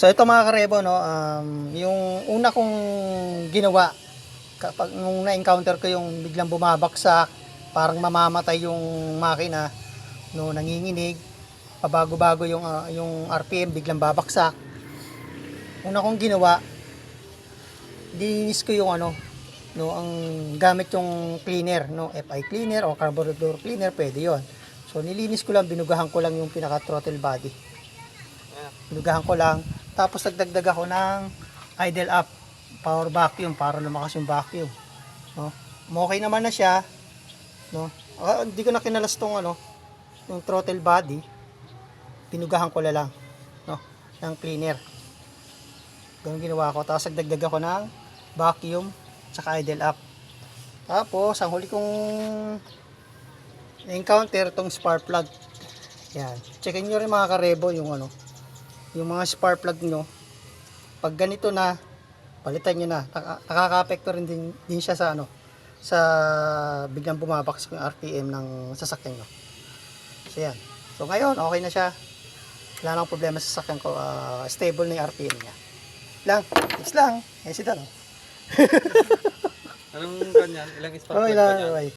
So ito mga karebo, no, um, yung una kong ginawa kapag nung na-encounter ko yung biglang bumabaksak, parang mamamatay yung makina, no, nanginginig, pabago-bago yung ah, yung RPM biglang babaksak. Una kong ginawa, dinis ko yung ano, no, ang gamit yung cleaner, no, FI cleaner o carburetor cleaner, pwede 'yon. So nilinis ko lang, binugahan ko lang yung pinaka throttle body. Binugahan ko lang, tapos nagdagdag ako ng idle up power vacuum para lumakas yung vacuum. No? Okay naman na siya, no? Ah, hindi ko na kinalas tong ano, yung throttle body. Binugahan ko na lang, no, ng cleaner. Ganun ginawa ko. Tapos nagdagdag ako ng vacuum tsaka idle up. Tapos, ang huli kong encounter tong spark plug. Yan. Checkin nyo rin mga karebo yung ano, yung mga spark plug nyo. Pag ganito na, palitan nyo na. Naka- Nakaka-apekto rin din, din siya sa ano, sa biglang bumabaksak yung RPM ng sasakyan nyo. So yan. So ngayon, okay na siya. Wala nang problema sa sasakyan ko. ah, stable na yung RPM niya. Lang. Tips lang. Eh, sita no? Anong kanyan? Ilang spark Oh, plug ilan, pa dyan? okay.